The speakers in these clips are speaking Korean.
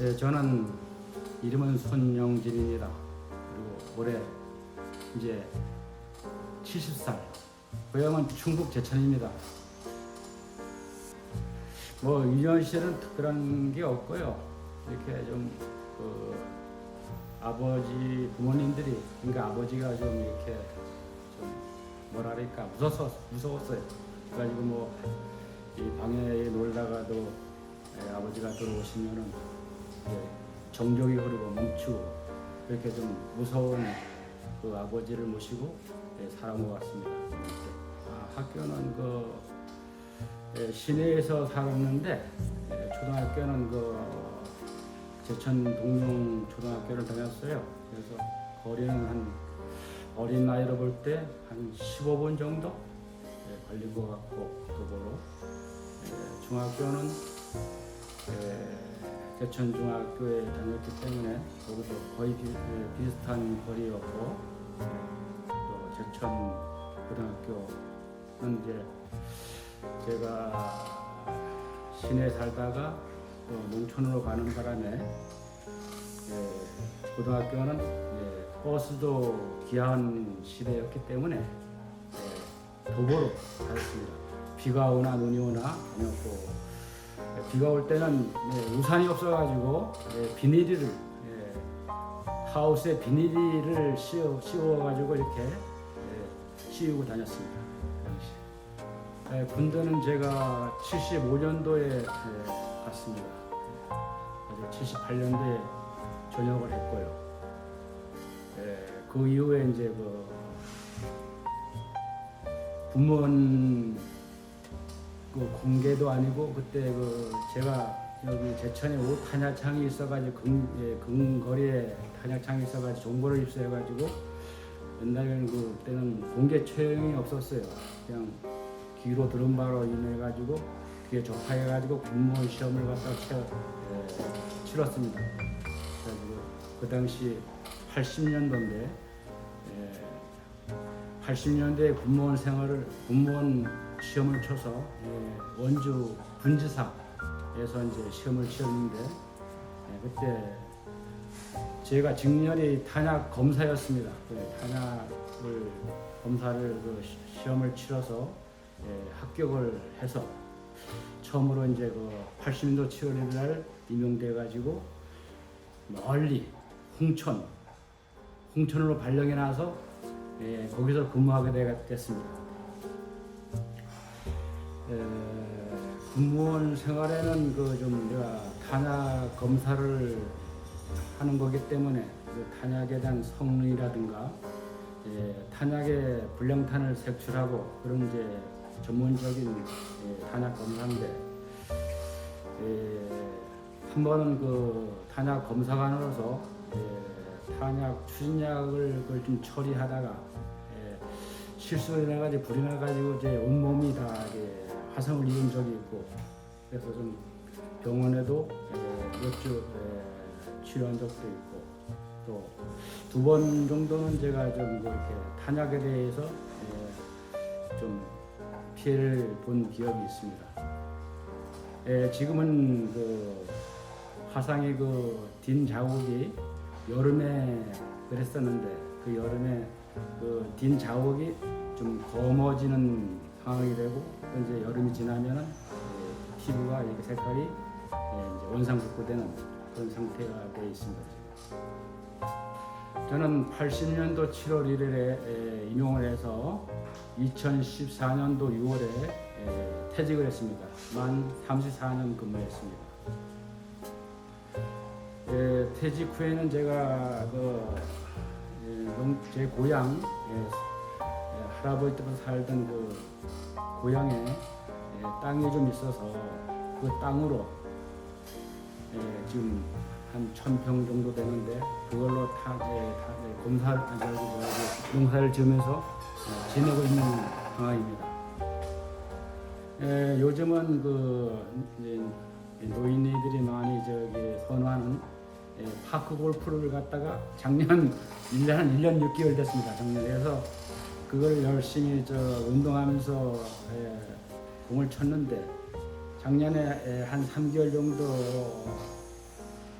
예, 저는 이름은 손영진입니다. 그리고 올해 이제 70살. 고향은 충북 제천입니다. 뭐 유년 씨는 특별한 게 없고요. 이렇게 좀그 아버지 부모님들이 그러니까 아버지가 좀 이렇게 좀 뭐랄까 무서워 무서웠어요. 그래가지고 뭐 이 방에 놀다가도 예, 아버지가 들어오시면은 정적이 흐르고 멈추고 그렇게 좀 무서운 그 아버지를 모시고 예, 살아온 것 같습니다. 아, 학교는 그 예, 시내에서 살았는데 예, 초등학교는 그 제천 동룡 초등학교를 다녔어요. 그래서 거리는 한 어린 나이로 볼 때 한 15분 정도 예, 걸린 것 같고 도보로 예, 중학교는 예, 제천 중학교에 다녔기 때문에 거기도 거의 비, 예, 비슷한 거리였고 예, 또 제천 고등학교는 이제 제가 시내 살다가 또 농촌으로 가는 바람에 예, 고등학교는 예, 버스도 귀한 시대였기 때문에 예, 도보로 다녔습니다. 비가 오나 눈이 오나 다녔고 예, 비가 올 때는 예, 우산이 없어가지고 예, 비닐을 예, 하우스에 비닐을 씌워, 씌워가지고 이렇게 예, 씌우고 다녔습니다. 군대는 제가 75년도에 갔습니다. 그래서 78년도에 전역을 했고요. 예, 그 이후에 이제 그 군무원 그 공개도 아니고 그때 그 제가 여기 제천에 옷 탄약창이 있어가지고 근, 예, 근거리에 탄약창이 있어가지고 정보를 입수해가지고 옛날에는 그 때는 공개 채용이 없었어요. 그냥 귀로 들은 바로 인해 가지고 그게 접하해가지고 군무원 시험을 갖다 치, 예, 치렀습니다. 그래가지고 그 당시 80년도인데 예, 80년대 군무원 생활을 군무원 시험을 쳐서 예, 원주 군지사에서 이제 시험을 치렀는데 예, 그때 제가 직렬이 탄약 검사였습니다. 그 탄약을 검사를 그 시- 시험을 치러서 예, 합격을 해서 처음으로 이제 그 80년도 7월 1일 날 임용돼 가지고 멀리 홍천 홍천으로 발령이 나서 예, 거기서 근무하게 되- 됐습니다. 에, 군무원 생활에는 그 좀 내가 탄약 검사를 하는 거기 때문에 그 탄약에 대한 성능이라든가 예, 탄약의 불량탄을 색출하고 그런 이제 전문적인 예, 탄약 검사인데 예, 한 번은 그 탄약 검사관으로서 예, 탄약 추진약을 그걸 좀 처리하다가 예, 실수를 해가지고 불이 나가지고 이제 온몸이 다 이제 화상을 입은 적이 있고 그래서 좀 병원에도 예, 몇주 예, 치료한 적도 있고 또 두 번 정도는 제가 좀 이렇게 탄약에 대해서 예, 좀 피해를 본 기억이 있습니다. 예, 지금은 그 화상의 그 딘 자국이 여름에 그랬었는데 그 여름에 그 딘 자국이 좀 검어지는 상황이 되고 또 이제 여름이 지나면은 예, 피부가 이렇게 색깔이 예, 이제 원상복구되는 그런 상태가 되어 있습니다. 저는 80년도 7월 1일에 임용을 해서 2014년도 6월에 퇴직을 했습니다. 만 34년 근무했습니다. 예, 퇴직 후에는 제가 그, 예, 고향 예, 예, 할아버지 때부터 살던 그 고향에 예, 땅이 좀 있어서 그 땅으로 예, 지금 한 천 평 정도 되는데 그걸로 타, 예, 타 예, 공사를 아니, 뭐지, 농사를 지으면서 어, 지내고 있는 상황입니다. 예, 요즘은 그 노인네들이 많이 저기 선호하는 예, 파크 골프를 갖다가 작년 1년 한 1년 6개월 됐습니다. 작년에 그래서 그걸 열심히 저 운동하면서 예, 공을 쳤는데 작년에 예, 한 3개월 정도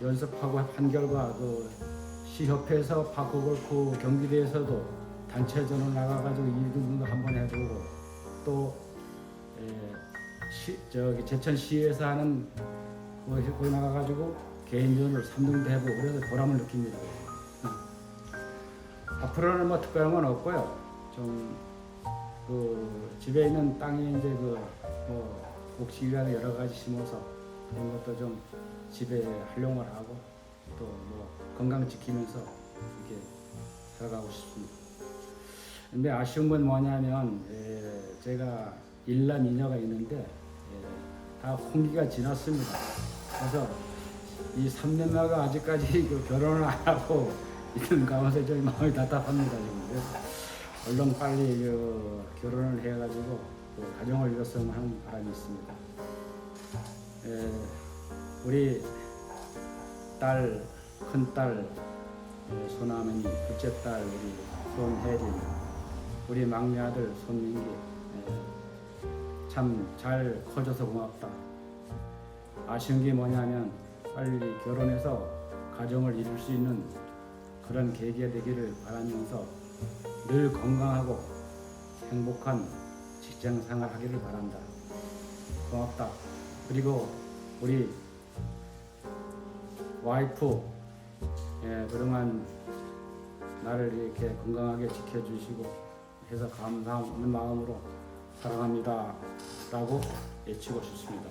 연습하고 한 결과 그 시협회에서 파크골프 경기대에서도 단체전을 나가가지고 2등도 한번 해보고 또 에, 시, 저기 제천시에서 하는 거기 나가가지고 개인전을 3등도 해보고 그래서 보람을 느낍니다. 앞으로는 뭐 특별한 건 없고요. 좀 그 집에 있는 땅에 이제 그뭐 옥시유랑 여러 가지 심어서 그런 것도 좀 집에 활용을 하고 또 뭐 건강 지키면서 이렇게 살아가고 싶습니다. 근데 아쉬운 건 뭐냐면 에, 제가 일남 이녀가 있는데 에, 다 홍기가 지났습니다. 그래서 이 삼남매가 아직까지 그 결혼을 안 하고 있는 가운데 좀 마음이 답답합니다 지금. 얼른 빨리 그 결혼을 해가지고 또 가정을 이뤘으면 하는 바람이 있습니다. 에, 우리 딸, 큰딸 에, 손아머니, 둘째 딸 우리 손혜진, 우리 막내 아들 손민기 참 잘 커져서 고맙다. 아쉬운 게 뭐냐면 빨리 결혼해서 가정을 이룰 수 있는 그런 계기가 되기를 바라면서 늘 건강하고 행복한 직장 생활 하기를 바란다. 고맙다. 그리고 우리 와이프 예, 그동안 나를 이렇게 건강하게 지켜주시고 해서 감사하는 마음으로 사랑합니다. 라고 외치고 싶습니다.